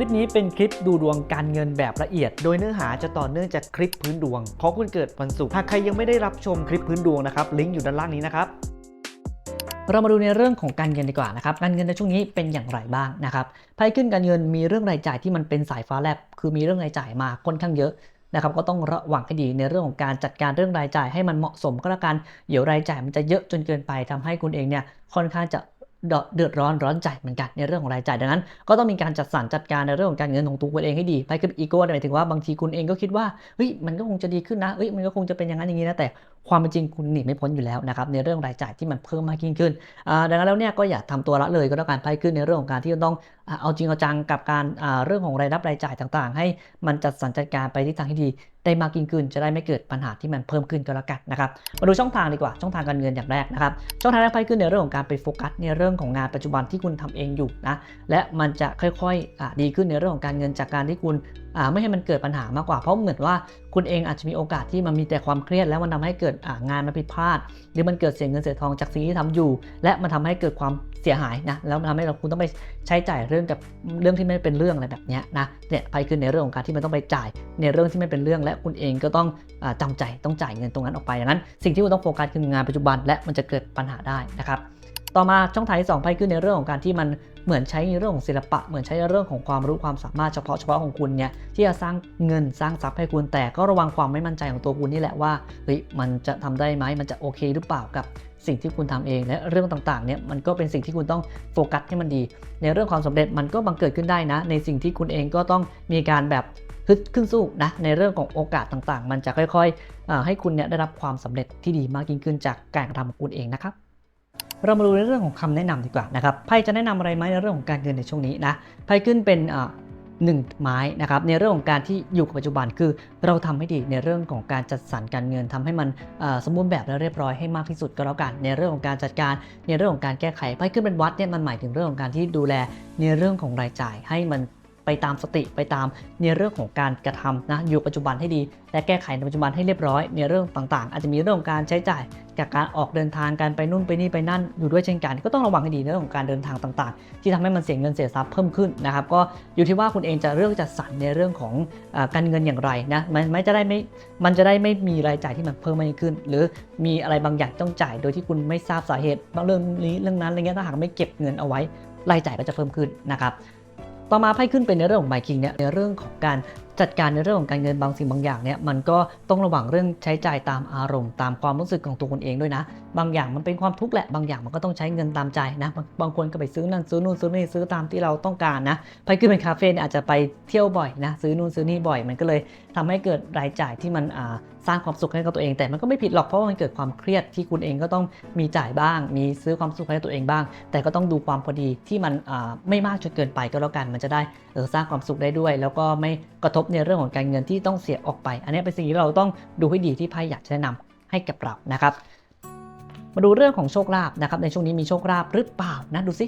ลิปนี้เป็นคลิปดูดวงการเงินแบบละเอียด โดยเนื้อหาจะต่อเนื่องจากคลิปพื้นดวงของคุณเกิดวันศุกร์หากใครยังไม่ได้รับชมคลิปพื้นดวงนะครับลิงก์อยู่ด้านล่างนี้นะครับเรามาดูในเรื่องของการเงินดีกว่านะครับการเงินในช่วงนี้เป็นอย่างไรบ้างนะครับไพ่ขึ้นการเงินมีเรื่องรายจ่ายที่มันเป็นสายฟ้าแลบคือมีเรื่องรายจ่ายมาค่อนข้างเยอะนะครับก็ต้องระวังให้ดีในเรื่องของการจัดการเรื่องรายจ่ายให้มันเหมาะสมก็แล้วกันเดี๋ยวรายจ่ายมันจะเยอะจนเกินไปทำให้คุณเองเนี่ยค่อนข้างจะ เดือดร้อนร้อนใจเหมือนกันในเรื่องของรายจ่ายดังนั้น ก็ต้องมีการจัดสรรจัดการในเรื่องของการเงินของตัวคุณเองให้ดีไปกับอีโก้หมายถึงว่าบางทีคุณเองก็คิดว่าเฮ้ยมันก็คงจะดีขึ้นนะเฮ้ยมันก็คงจะเป็นอย่างนั้นอย่างนี้นะแต่ความเป็นจริงคุณหนีไม่พ้นอยู่แล้วนะครับในเรื่องรายจ่ายที่มันเพิ่มมากยิ่งขึ้นอ่าดังนั้นแล้วเนี่ยก็อย่าทำตัวละเลยก็แล้วกันไพ่ขึ้นในเรื่องของการที่ต้องเอาจริงเอาจังกับการอ่าเรื่องของรายรับรายจ่ายต่างๆ ให้มันจัดสรรจัดการไปที่ทางที่ดีได้มากยิ่งขึ้นจะได้ไม่เกิดปัญหาที่มันเพิ่มขึ้นก็แล้วกันนะครับมาดูช่องทางดีกว่าช่องทางการเงินอย่างแรกนะครับช่องทางแรกไพ่ขึ้นในเรื่องของการไปโฟกัสในเรื่องของงานปัจจุบันที่คุณทำเองอยู่นะและมันจะค่อยๆดีขึ้นในเรื่องของการเงินจากการที่คุณ ไม่ให้มันเกิดปัญหามากกว่าเพราะเหมือนว่าคุณเองอาจจะมีโอกาสที่มันมีแต่ความเครียดแล้วมันทำให้เกิดงานมันผิดพลาด หรือมันเกิดเสียเงินเสียทองจากสิ่งที่ทำอยู่ และมันทำให้เกิดความเสียหายนะแล้วมันทำให้เราคุณต้องไปใช้จ่ายเรื่องกับเรื่องที่ไม่เป็นเรื่องอะไรแบบนี้นะเนี่ยไปขึ้นในเรื่องของการที่มันต้องไปจ่ายในเรื่องที่ไม่เป็นเรื่อง และคุณเองก็ต้องอาจำใจต้องจ่ายเงินตรงนั้นออกไปดังนั้น สิ่งที่คุณต้องโฟกัสคืองานปัจจุบันและมันจะเกิดปัญหาได้นะครับ ต่อมาช่องทางที่สองไปขึ้นในเรื่องของการที่มันเหมือนใช้ในเรื่องของศิลปะ เหมือนใช้ในเรื่องของความรู้ความสามารถเฉพาะเฉพาะของคุณเนี่ยที่จะสร้างเงินสร้างทรัพย์ให้คุณแต่ก็ระวังความไม่มั่นใจของตัวคุณนี่แหละว่าเฮ้ยมันจะทำได้ไหมมันจะโอเคหรือเปล่ากับสิ่งที่คุณทำเองและเรื่องต่างๆเนี่ยมันก็เป็นสิ่งที่คุณต้องโฟกัสให้มันดี ในเรื่องความสำเร็จมันก็บังเกิดขึ้นได้นะ ในสิ่งที่คุณเองก็ต้องมีการแบบฮึดขึ้นสู้นะในเรื่องของโอกาสต่างๆ มันจะค่อยๆให้คุณเนี่ยได้รับความสำเร็จที่ดีมากยิ่งขึ้นจากการกระทำของคุณเองนะครับ เรามาดูในเรื่องของคำแนะนำดีกว่านะครับไพ่จะแนะนำอะไรไหมในเรื่องของการเงินในช่วงนี้นะไพ่ขึ้นเป็นหนึ่งไม้นะครับในเรื่องของการที่อยู่กับปัจจุบันคือเราทำให้ดีในเรื่องของการจัดสรรการเงินทำให้มันสมบูรณ์แบบและเรียบร้อยให้มากที่สุดก็แล้วกัน ในเรื่องของการจัดการในเรื่องของการแก้ไขไพ่ขึ้นเป็นวัดเนี่ยมันหมายถึงเรื่องของการที่ดูแลในเรื่องของรายจ่ายให้มัน ไปตามสติไปตามในเรื่องของการกระทำนะอยู่ปัจจุบันให้ดี และแก้ไขในปัจจุบันให้เรียบร้อยในเรื่องต่างๆ อาจจะมีเรื่องของการใช้จ่ายกับการออกเดินทางการไปนู่นไปนี่ไปนั่นอยู่ด้วยเช่นกัน ก็ต้องระวังให้ดีในเรื่องของการเดินทางต่าง ๆ ที่ทำให้มันเสียเงินเสียทรัพย์เพิ่มขึ้นนะครับก็อยู่ที่ว่าคุณเองจะเลือกจัดสรรในเรื่องของอการเงินอย่างไรนะมันไม่จะได้ไม่มันจะได้ไม่มีรายจ่ายที่มันเพิ่มมากขึ้น หรือมีอะไรบางอย่างต้องจ่าย โดยที่คุณไม่ทราบสาเหตุบางเรื่องนี้เรื่องนั้นอะไรเงี้ยถ้าหากไม่เก็บเงินเอาไว้รายจ่ายก็จะเพิ่มขึ้นนะครับ ต่อมาไพ่ขึ้นเป็นในเรื่องของไมคิงเนี่ยในเรื่องของการ จัดการในเรื่องของการเงินบางสิ่งบางอย่างเนี่ยมันก็ต้องระวังเรื่องใช้จ่ายตามอารมณ์ตามความรู้สึกของตัวคนเองด้วยนะ บางอย่างมันเป็นความทุกข์แหละบางอย่างมันก็ต้องใช้เงินตามใจนะบางบางคนก็ไปซื้อนั่นซื้อนู่นซื้อนี่ซื้อตามที่เราต้องการนะไพ่ขึ้นเป็นคาเฟ่เนี่ยอาจจะไปเที่ยวบ่อยนะซื้อนู่นซื้อนี่บ่อยมันก็เลยทำให้เกิดรายจ่ายที่มันอ่าสร้างความสุขให้กับตัวเอง แต่มันก็ไม่ผิดหรอกเพราะมันเกิดความเครียดที่คุณเองก็ต้องมีจ่ายบ้าง มีซื้อความสุขให้ตัวเองบ้าง แต่ก็ต้องดูความพอดีที่มันอ่าไม่มากจนเกินไปก็แล้วกันมันจะได้เออสร้างความสุขได้ด้วย แล้วก็ไม่กระทบในเรื่องของการเงินที่ต้องเสียออกไป อันนี้เป็นสิ่งที่เราต้องดูให้ดีที่ไพ่อยากจะแนะนำให้กับเรานะครับ มาดูเรื่องของโชคลาภนะครับ ในช่วงนี้มีโชคลาภหรือเปล่านะดูสิ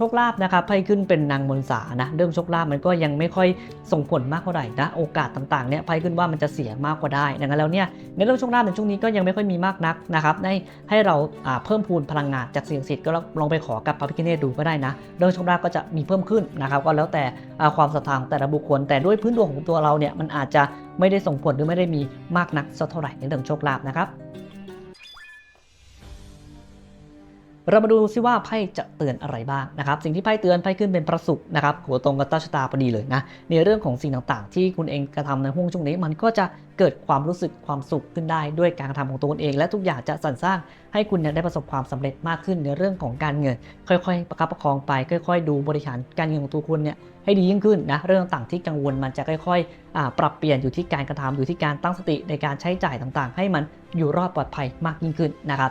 โชคลาภนะครับไพ่ขึ้นเป็นนางมนสานะเรื่องโชคลาภมันก็ยังไม่ค่อยส่งผลมากเท่าไหร่นะโอกาสต่างๆเนี่ยไพ่ขึ้นว่ามันจะเสียมากกว่าได้ดังนั้นแล้วเนี่ยในเรื่องโชคลาภในช่วงนี้ก็ยังไม่ค่อยมีมากนักนะครับให้ให้เราเพิ่มพูนพลังงานจากเสิ่งสิทธิ์ก็ลองไปขอกับพระพิฆเนศดูก็ได้นะ เรื่องโชคลาภก็จะมีเพิ่มขึ้นนะครับก็แล้วแต่ความศรัทธาของแต่ละบุคคล แต่ด้วยพื้นดวงของตัวเราเนี่ยมันอาจจะไม่ได้ส่งผลหรือไม่ได้มีมากนักสักเท่าไหร่ในเรื่องโชคลาภนะครับ เรามาดูซิว่าไพ่จะเตือนอะไรบ้างนะครับ สิ่งที่ไพ่เตือนไพ่ขึ้นเป็นประสุกนะครับหัวตรงกับต้ชะตาพอดีเลยนะในเรื่องของสิ่งต่างๆ ที่คุณเองกระทำในห่วงช่วงนี้ มันก็จะเกิดความรู้สึกความสุขขึ้นได้ด้วยการกระทำของตัวคุณเอง และทุกอย่างจะสรรสร้างให้คุณได้ประสบความสำเร็จมากขึ้นในเรื่องของการเงิน ค่อยๆ ประคับประคองไป ค่อยๆ ดูบริหารการเงินของตัวคุณเนี่ยให้ดียิ่งขึ้นนะเรื่องต่างๆที่กังวลมันจะค่อยๆ ปรับเปลี่ยนอยู่ที่การกระทำอยู่ที่การตั้งสติในการใช้จ่ายต่างๆ ให้มันอยู่รอดปลอดภัยมากยิ่งขึ้นนะครับ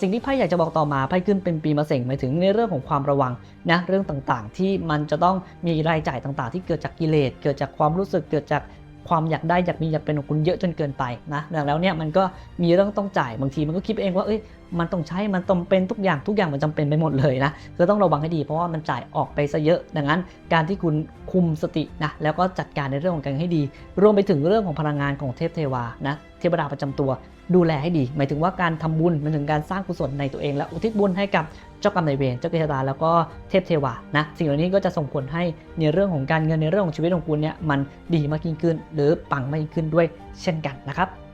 สิ่งที่ไพ่อยากจะบอกต่อมาไพ่ขึ้นเป็นปีมะเสงหมายถึงในเรื่องของความระวังนะเรื่องต่างๆ ที่มันจะต้องมีรายจ่ายต่างๆ ที่เกิดจากกิเลสเกิดจากความรู้สึกเกิดจากความอยากได้อยากมีอยากเป็นของคุณเยอะจนเกินไปนะดังแล้วเนี่ยมันก็มีเรื่องต้องจ่ายบางทีมันก็คิดเองว่าเอ้ยมันต้องใช้มันจำเป็นทุกอย่างทุกอย่างมันจำเป็นไปหมดเลยนะคือต้องระวังให้ดีเพราะว่ามันจ่ายออกไปซะเยอะ ดังนั้นการที่คุณคุมสตินะแล้วก็จัดการในเรื่องของการเงินให้ดี รวมไปถึงเรื่องของพลังงานของเทพเทวานะ เทวดาประจำตัวดูแลให้ดี หมายถึงว่าการทำบุญมันถึงการสร้างกุศลในตัวเองและอุทิศบุญให้กับเจ้ากรรมนายเวรเจ้าเทวดาแล้วก็เทพเทวานะสิ่งเหล่านี้ก็จะส่งผลให้ในเรื่องของการเงินในเรื่องของชีวิตของคุณเนี่ยมันดีมากยิ่งขึ้น หรือปังมากยิ่งขึ้นด้วยเช่นกันนะครับ